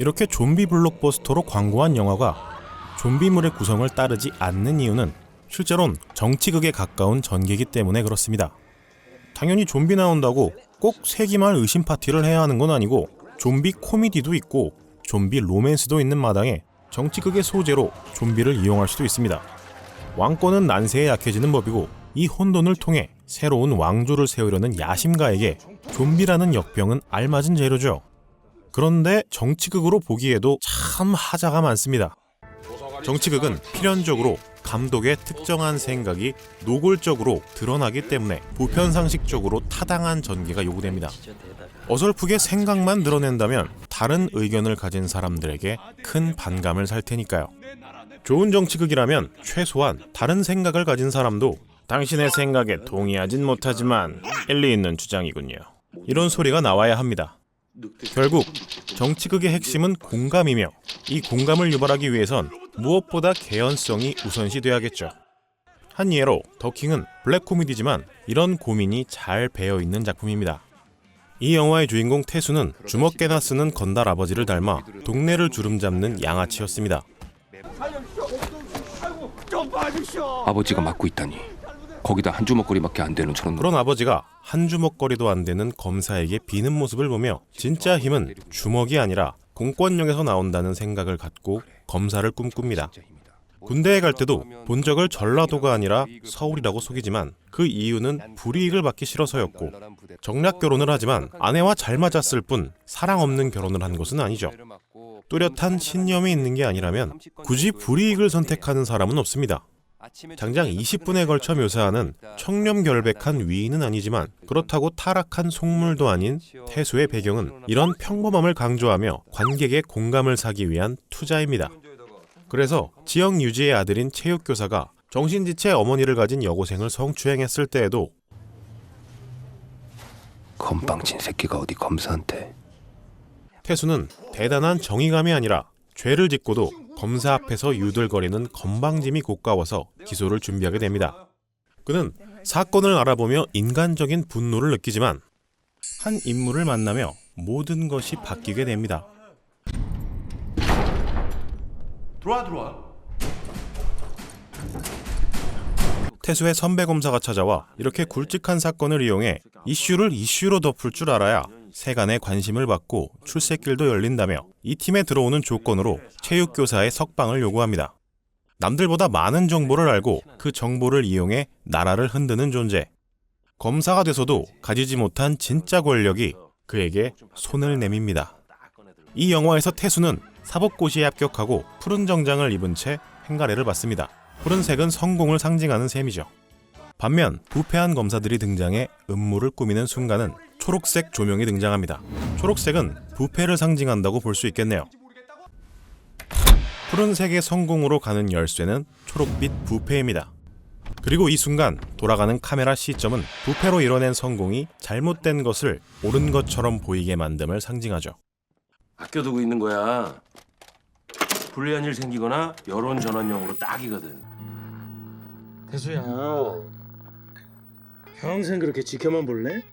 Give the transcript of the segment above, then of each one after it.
이렇게 좀비 블록버스터로 광고한 영화가 좀비물의 구성을 따르지 않는 이유는 실제론 정치극에 가까운 전개이기 때문에 그렇습니다. 당연히 좀비 나온다고 꼭 세기말 의심 파티를 해야 하는 건 아니고 좀비 코미디도 있고 좀비 로맨스도 있는 마당에 정치극의 소재로 좀비를 이용할 수도 있습니다. 왕권은 난세에 약해지는 법이고 이 혼돈을 통해 새로운 왕조를 세우려는 야심가에게 좀비라는 역병은 알맞은 재료죠. 그런데 정치극으로 보기에도 참 하자가 많습니다. 정치극은 필연적으로 감독의 특정한 생각이 노골적으로 드러나기 때문에 보편상식적으로 타당한 전개가 요구됩니다. 어설프게 생각만 드러낸다면 다른 의견을 가진 사람들에게 큰 반감을 살 테니까요. 좋은 정치극이라면 최소한 다른 생각을 가진 사람도 당신의 생각에 동의하진 못하지만 일리 있는 주장이군요. 이런 소리가 나와야 합니다. 결국 정치극의 핵심은 공감이며 이 공감을 유발하기 위해선 무엇보다 개연성이 우선시 돼야겠죠. 한 예로 더킹은 블랙 코미디지만 이런 고민이 잘 배어 있는 작품입니다. 이 영화의 주인공 태수는 주먹개나 쓰는 건달 아버지를 닮아 동네를 주름잡는 양아치였습니다. 아버지가 맡고 있다니 거기다 한 주먹거리밖에 안 되는 저런 그런 아버지가 한 주먹거리도 안 되는 검사에게 비는 모습을 보며 진짜 힘은 주먹이 아니라 공권력에서 나온다는 생각을 갖고 검사를 꿈꿉니다. 군대에 갈 때도 본 적을 전라도가 아니라 서울이라고 속이지만 그 이유는 불이익을 받기 싫어서였고 정략 결혼을 하지만 아내와 잘 맞았을 뿐 사랑 없는 결혼을 한 것은 아니죠. 뚜렷한 신념이 있는 게 아니라면 굳이 불이익을 선택하는 사람은 없습니다. 장장 20분에 걸쳐 묘사하는 청렴결백한 위인은 아니지만 그렇다고 타락한 속물도 아닌 태수의 배경은 이런 평범함을 강조하며 관객의 공감을 사기 위한 투자입니다. 그래서 지역 유지의 아들인 체육교사가 정신지체 어머니를 가진 여고생을 성추행했을 때에도 건방진 새끼가 어디 검사한테? 태수는 대단한 정의감이 아니라 죄를 짓고도 검사 앞에서 유들거리는 건방짐이 고가워서 기소를 준비하게 됩니다. 그는 사건을 알아보며 인간적인 분노를 느끼지만 한 인물을 만나며 모든 것이 바뀌게 됩니다. 들어와 들어와. 태수의 선배 검사가 찾아와 이렇게 굵직한 사건을 이용해 이슈를 이슈로 덮을 줄 알아야 세간의 관심을 받고 출세길도 열린다며 이 팀에 들어오는 조건으로 체육교사의 석방을 요구합니다. 남들보다 많은 정보를 알고 그 정보를 이용해 나라를 흔드는 존재. 검사가 돼서도 가지지 못한 진짜 권력이 그에게 손을 내밉니다. 이 영화에서 태수는 사법고시에 합격하고 푸른 정장을 입은 채 행가래를 받습니다. 푸른색은 성공을 상징하는 셈이죠. 반면 부패한 검사들이 등장해 음모를 꾸미는 순간은 초록색 조명이 등장합니다. 초록색은 부패를 상징한다고 볼 수 있겠네요. 푸른색의 성공으로 가는 열쇠는 초록빛 부패입니다. 그리고 이 순간 돌아가는 카메라 시점은 부패로 이뤄낸 성공이 잘못된 것을 옳은 것처럼 보이게 만듦을 상징하죠. 아껴두고 있는 거야. 불리한 일 생기거나 여론 전환용으로 딱이거든. 대수야 평생 그렇게 지켜만 볼래?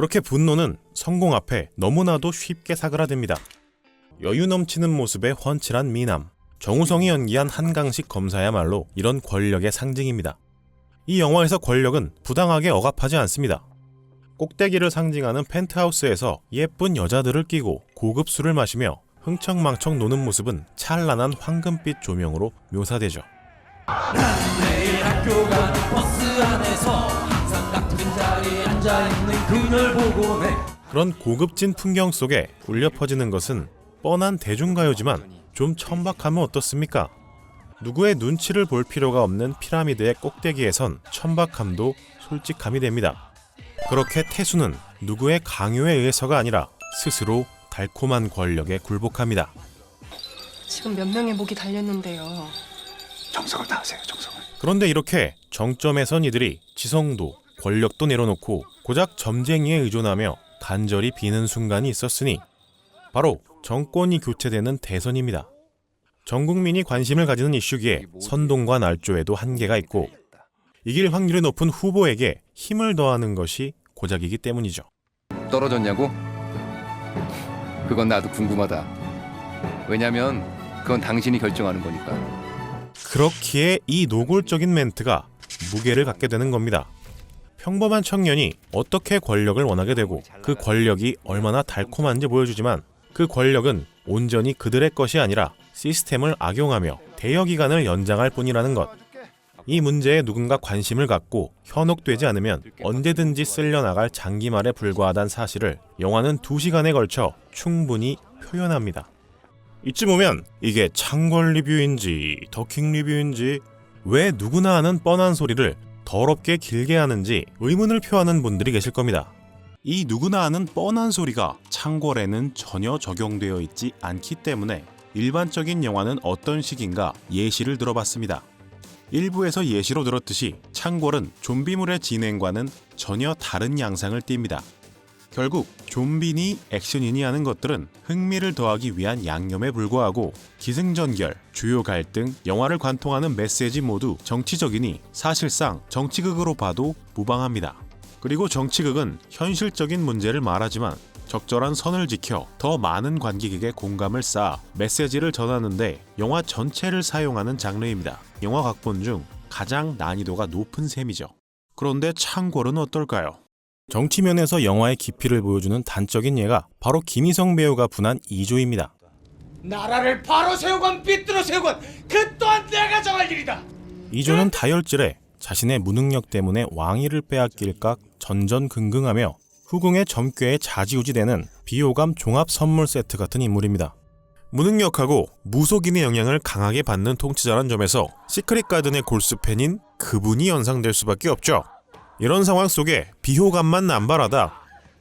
그렇게 분노는 성공 앞에 너무나도 쉽게 사그라듭니다. 여유 넘치는 모습의 훤칠한 미남, 정우성이 연기한 한강식 검사야말로 이런 권력의 상징입니다. 이 영화에서 권력은 부당하게 억압하지 않습니다. 꼭대기를 상징하는 펜트하우스에서 예쁜 여자들을 끼고 고급 술을 마시며 흥청망청 노는 모습은 찬란한 황금빛 조명으로 묘사되죠. 앉아있는 그녀를 보고 내 그런 고급진 풍경 속에 울려 퍼지는 것은 뻔한 대중가요지만 좀 천박하면 어떻습니까? 누구의 눈치를 볼 필요가 없는 피라미드의 꼭대기에선 천박함도 솔직함이 됩니다. 그렇게 태수는 누구의 강요에 의해서가 아니라 스스로 달콤한 권력에 굴복합니다. 지금 몇 명의 목이 달렸는데요. 정성을 다하세요 정성을 그런데 이렇게 정점에 선 이들이 지성도 권력도 내려놓고 고작 점쟁이에 의존하며 간절히 비는 순간이 있었으니 바로 정권이 교체되는 대선입니다. 전 국민이 관심을 가지는 이슈기에 선동과 날조에도 한계가 있고 이길 확률이 높은 후보에게 힘을 더하는 것이 고작이기 때문이죠. 떨어졌냐고? 그건 나도 궁금하다. 왜냐면 그건 당신이 결정하는 거니까. 그렇기에 이 노골적인 멘트가 무게를 갖게 되는 겁니다. 평범한 청년이 어떻게 권력을 원하게 되고 그 권력이 얼마나 달콤한지 보여주지만 그 권력은 온전히 그들의 것이 아니라 시스템을 악용하며 대여 기간을 연장할 뿐이라는 것. 이 문제에 누군가 관심을 갖고 현혹되지 않으면 언제든지 쓸려나갈 장기말에 불과하다는 사실을 영화는 2시간에 걸쳐 충분히 표현합니다. 이쯤 오면 이게 창궐 리뷰인지 더킹 리뷰인지 왜 누구나 아는 뻔한 소리를 더럽게 길게 하는지 의문을 표하는 분들이 계실 겁니다. 이 누구나 아는 뻔한 소리가 창궐에는 전혀 적용되어 있지 않기 때문에 일반적인 영화는 어떤 식인가 예시를 들어봤습니다. 일부에서 예시로 들었듯이 창궐은 좀비물의 진행과는 전혀 다른 양상을 띱니다. 결국 좀비니 액션이니 하는 것들은 흥미를 더하기 위한 양념에 불과하고 기승전결, 주요 갈등, 영화를 관통하는 메시지 모두 정치적이니 사실상 정치극으로 봐도 무방합니다. 그리고 정치극은 현실적인 문제를 말하지만 적절한 선을 지켜 더 많은 관객에게 공감을 쌓아 메시지를 전하는데 영화 전체를 사용하는 장르입니다. 영화 각본 중 가장 난이도가 높은 셈이죠. 그런데 창궐은 어떨까요? 정치 면에서 영화의 깊이를 보여주는 단적인 예가 바로 김희성 배우가 분한 2조입니다. 나라를 바로 세우건 삐뚤어 세우건 그 또한 내가 정할 일이다 2조는 다혈질에 자신의 무능력 때문에 왕위를 빼앗길까 전전긍긍하며 후궁의 점괘에 자지우지되는 비호감 종합 선물 세트 같은 인물입니다. 무능력하고 무속인의 영향을 강하게 받는 통치자란 점에서 시크릿 가든의 골수 팬인 그분이 연상될 수밖에 없죠. 이런 상황 속에 비호감만 남발하다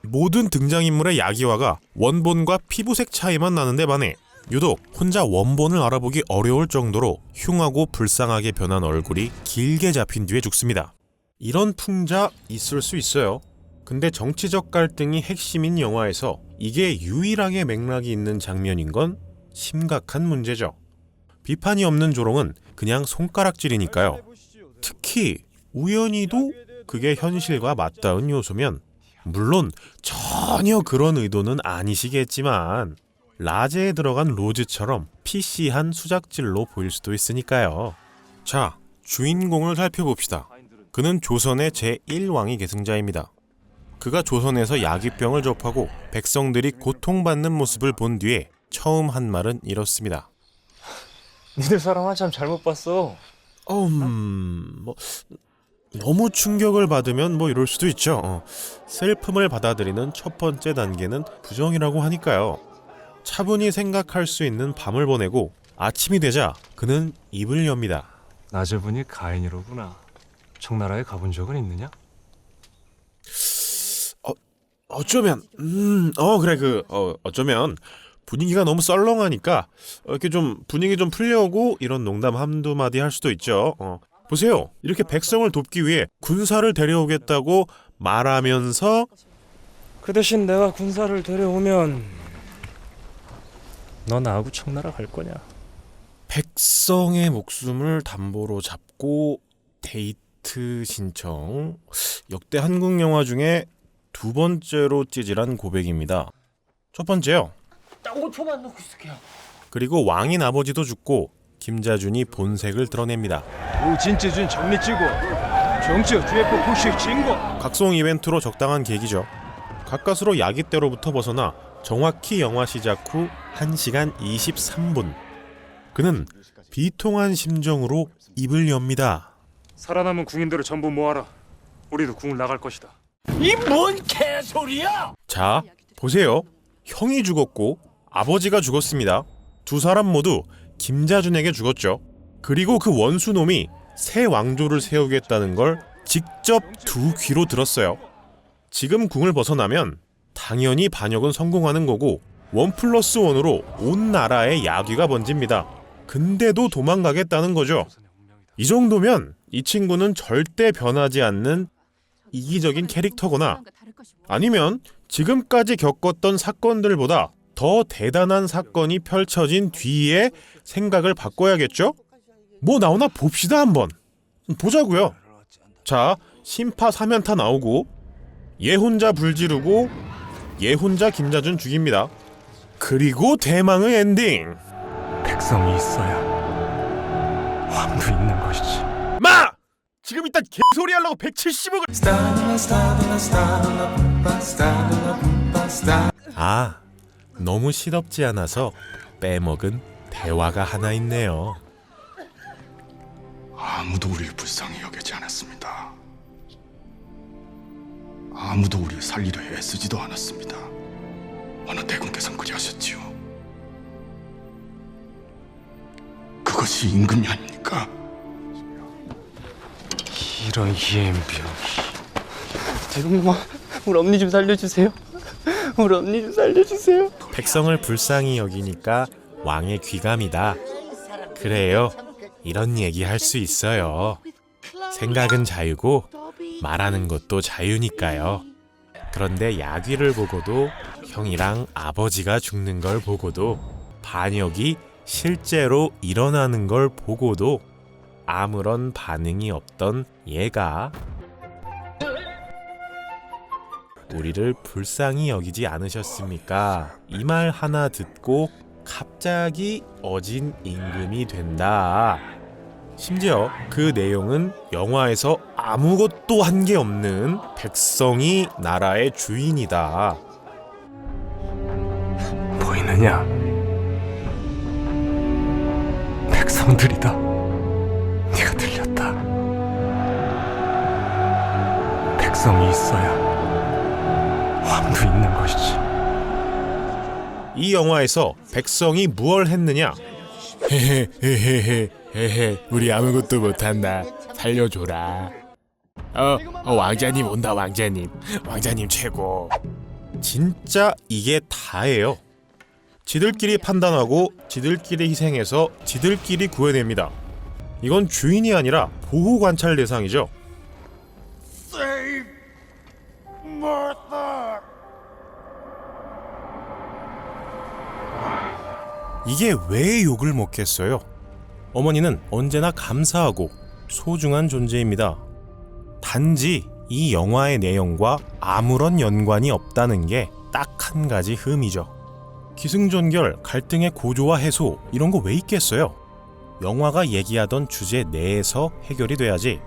모든 등장인물의 야기화가 원본과 피부색 차이만 나는데 반해 유독 혼자 원본을 알아보기 어려울 정도로 흉하고 불쌍하게 변한 얼굴이 길게 잡힌 뒤에 죽습니다. 이런 풍자 있을 수 있어요. 근데 정치적 갈등이 핵심인 영화에서 이게 유일하게 맥락이 있는 장면인 건 심각한 문제죠. 비판이 없는 조롱은 그냥 손가락질이니까요. 특히 우연히도 그게 현실과 맞닿은 요소면 물론 전혀 그런 의도는 아니시겠지만 라제에 들어간 로즈처럼 PC한 수작질로 보일 수도 있으니까요. 자, 주인공을 살펴봅시다. 그는 조선의 제1왕위 계승자입니다. 그가 조선에서 야기병을 접하고 백성들이 고통받는 모습을 본 뒤에 처음 한 말은 이렇습니다. 니들 사람 한참 잘못 봤어. 음, 뭐 너무 충격을 받으면 뭐 이럴 수도 있죠. 어, 슬픔을 받아들이는 첫 번째 단계는 부정이라고 하니까요. 차분히 생각할 수 있는 밤을 보내고 아침이 되자 그는 입을 엽니다. 낮에 보니 가인이로구나. 청나라에 가본 적은 있느냐? 어쩌면 음, 어 그래 그 어, 어쩌면 분위기가 너무 썰렁하니까 어, 이렇게 좀 분위기 좀 풀려고 이런 농담 한두 마디 할 수도 있죠. 어. 보세요. 이렇게 백성을 돕기 위해 군사를 데려오겠다고 말하면서 그 대신 내가 군사를 데려오면 너 나하고 청나라 갈 거냐? 백성의 목숨을 담보로 잡고 데이트 신청 역대 한국 영화 중에 두 번째로 찌질한 고백입니다. 첫 번째요. 딱 5초만 놓고 있을게요 그리고 왕인 아버지도 죽고 김자준이 본색을 드러냅니다. 주의포 푸시 진고 각성 이벤트로 적당한 계기죠. 가까스로 야기때로부터 벗어나 정확히 영화 시작 후 1시간 23분. 그는 비통한 심정으로 입을 엽니다. 살아남은 궁인들을 전부 모아라. 우리도 궁을 나갈 것이다. 이 뭔 개소리야 자, 보세요. 형이 죽었고 아버지가 죽었습니다. 두 사람 모두 김자준에게 죽었죠. 그리고 그 원수놈이 새 왕조를 세우겠다는 걸 직접 두 귀로 들었어요. 지금 궁을 벗어나면 당연히 반역은 성공하는 거고 원 플러스 원으로 온 나라에 야기가 번집니다. 근데도 도망가겠다는 거죠. 이 정도면 이 친구는 절대 변하지 않는 이기적인 캐릭터거나 아니면 지금까지 겪었던 사건들보다 더 대단한 사건이 펼쳐진 뒤에 생각을 바꿔야겠죠? 뭐 나오나 봅시다 한번. 보자고요. 자, 심파 사면타 나오고 얘 혼자 불 지르고 얘 혼자 김자준 죽입니다. 그리고 대망의 엔딩. 백성이 있어야 왕도 있는 것이지. 마! 지금 이딴 개소리 하려고 170억을 아, 너무 시덥지 않아서 빼먹은 대화가 하나 있네요. 아무도 우리를 불쌍히 여기지 않았습니다. 아무도 우리를 살리려 애쓰지도 않았습니다. 어느 대군께서는 그리 하셨지요. 그것이 임금이 아닙니까? 이런 희엠병. 대동마, 우리 언니 좀 살려주세요. 우리 언니 좀 살려주세요. 백성을 불쌍히 여기니까 왕의 귀감이다. 그래요. 이런 얘기 할 수 있어요. 생각은 자유고 말하는 것도 자유니까요. 그런데 야귀를 보고도 형이랑 아버지가 죽는 걸 보고도 반역이 실제로 일어나는 걸 보고도 아무런 반응이 없던 얘가 우리를 불쌍히 여기지 않으셨습니까? 이 말 하나 듣고 갑자기 어진 임금이 된다. 심지어 그 내용은 영화에서 아무것도 한 게 없는 백성이 나라의 주인이다. 보이느냐? 백성들이다. 네가 들렸다. 백성이 있어야 왕도 있는 것이지. 이 영화에서 백성이 무얼 했느냐? 헤헤 헤헤헤 헤헤 우리 아무것도 못한다. 살려줘라. 어, 어 왕자님 온다 왕자님. 왕자님 최고. 진짜 이게 다예요? 지들끼리 판단하고 지들끼리 희생해서 지들끼리 구해냅니다. 이건 주인이 아니라 보호 관찰 대상이죠 이게 왜 욕을 먹겠어요? 어머니는 언제나 감사하고 소중한 존재입니다. 단지 이 영화의 내용과 아무런 연관이 없다는 게 딱 한 가지 흠이죠. 기승전결, 갈등의 고조와 해소 이런 거 왜 있겠어요? 영화가 얘기하던 주제 내에서 해결이 돼야지.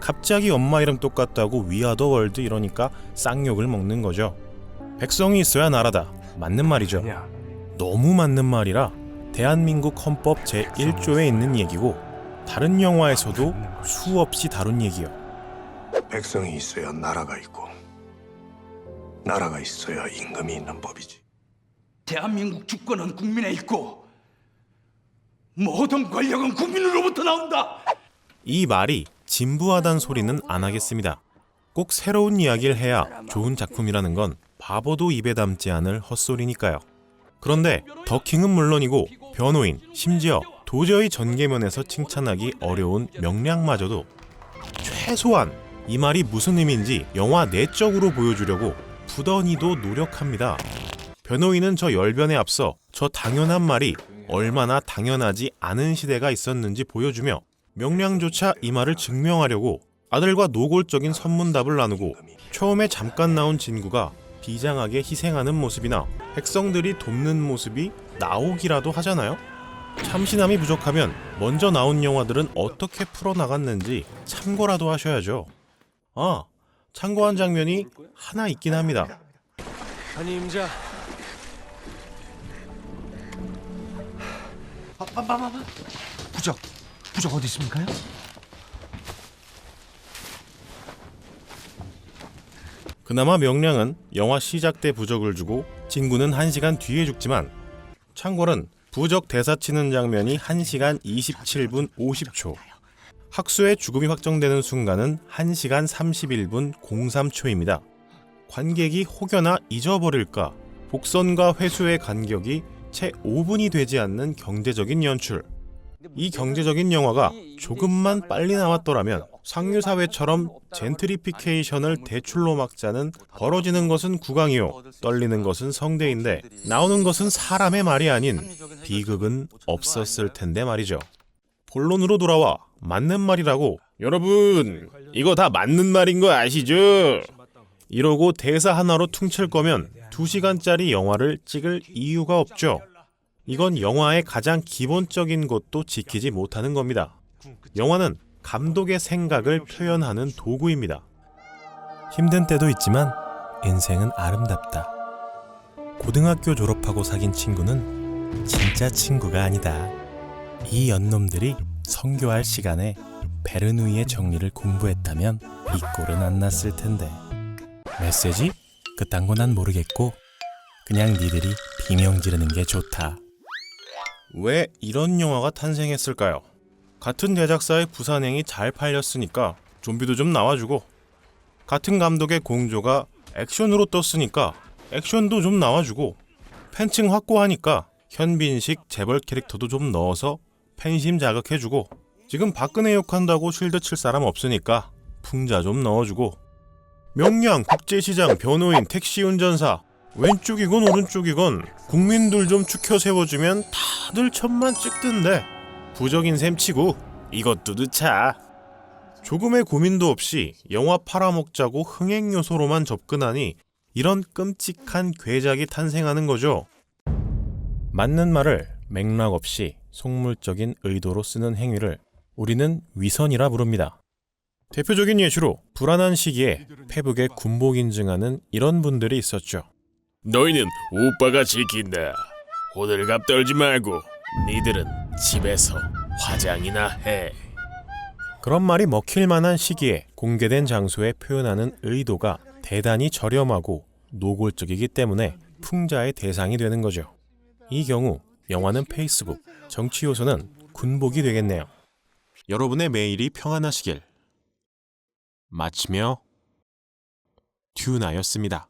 갑자기 엄마 이름 똑같다고 위아더 월드 이러니까 쌍욕을 먹는 거죠. 백성이 있어야 나라다. 맞는 말이죠. 냐 너무 맞는 말이라 대한민국 헌법 제1조에 있는 얘기고 다른 영화에서도 수없이 다룬 얘기요. 백성이 있어야 나라가 있고 나라가 있어야 임금이 있는 법이지. 대한민국 주권은 국민에 있고 모든 권력은 국민으로부터 나온다. 이 말이 진부하단 소리는 안 하겠습니다. 꼭 새로운 이야기를 해야 좋은 작품이라는 건 바보도 입에 담지 않을 헛소리니까요. 그런데 더킹은 물론이고 변호인, 심지어 도저히 전개면에서 칭찬하기 어려운 명량마저도 최소한 이 말이 무슨 의미인지 영화 내적으로 보여주려고 부더니도 노력합니다. 변호인은 저 열변에 앞서 저 당연한 말이 얼마나 당연하지 않은 시대가 있었는지 보여주며 명량조차 이 말을 증명하려고 아들과 노골적인 선문답을 나누고 처음에 잠깐 나온 진구가 비장하게 희생하는 모습이나 백성들이 돕는 모습이 나오기라도 하잖아요. 참신함이 부족하면 먼저 나온 영화들은 어떻게 풀어나갔는지 참고라도 하셔야죠. 아, 참고한 장면이 하나 있긴 합니다. 아니 임자. 부적 부적 어디 있습니까요? 그나마 명량은 영화 시작 때 부적을 주고 진구는 1시간 뒤에 죽지만 창궐은 부적 대사 치는 장면이 1시간 27분 50초. 학수의 죽음이 확정되는 순간은 1시간 31분 03초입니다. 관객이 혹여나 잊어버릴까? 복선과 회수의 간격이 채 5분이 되지 않는 경제적인 연출. 이 경제적인 영화가 조금만 빨리 나왔더라면 상류 사회처럼 젠트리피케이션을 대출로 막자는 벌어지는 것은 국왕이요 떨리는 것은 성대인데 나오는 것은 사람의 말이 아닌 비극은 없었을 텐데 말이죠. 본론으로 돌아와 맞는 말이라고 여러분 이거 다 맞는 말인 거 아시죠? 이러고 대사 하나로 퉁칠 거면 2시간짜리 영화를 찍을 이유가 없죠. 이건 영화의 가장 기본적인 것도 지키지 못하는 겁니다. 영화는 감독의 생각을 표현하는 도구입니다. 힘든 때도 있지만 인생은 아름답다. 고등학교 졸업하고 사귄 친구는 진짜 친구가 아니다. 이 연놈들이 성교할 시간에 베르누이의 정리를 공부했다면 이 꼴은 안 났을 텐데. 메시지? 그딴 거 난 모르겠고 그냥 니들이 비명 지르는 게 좋다. 왜 이런 영화가 탄생했을까요? 같은 제작사의 부산행이 잘 팔렸으니까 좀비도 좀 나와주고. 같은 감독의 공조가 액션으로 떴으니까 액션도 좀 나와주고. 팬층 확고하니까 현빈식 재벌 캐릭터도 좀 넣어서 팬심 자극해주고. 지금 박근혜 욕한다고 쉴드 칠 사람 없으니까 풍자 좀 넣어주고. 명량, 국제시장, 변호인, 택시 운전사. 왼쪽이건 오른쪽이건 국민들 좀 추켜 세워주면 다들 천만 찍던데 부적인 셈 치고 이것도 넣자 조금의 고민도 없이 영화 팔아먹자고 흥행 요소로만 접근하니 이런 끔찍한 괴작이 탄생하는 거죠. 맞는 말을 맥락 없이 속물적인 의도로 쓰는 행위를 우리는 위선이라 부릅니다. 대표적인 예시로 불안한 시기에 페북에 군복 인증하는 이런 분들이 있었죠. 너희는 오빠가 지킨다. 호들갑 떨지 말고 니들은 집에서 화장이나 해. 그런 말이 먹힐 만한 시기에 공개된 장소에 표현하는 의도가 대단히 저렴하고 노골적이기 때문에 풍자의 대상이 되는 거죠. 이 경우 영화는 페이스북, 정치 요소는 군복이 되겠네요. 여러분의 매일이 평안하시길. 마치며 튜나였습니다.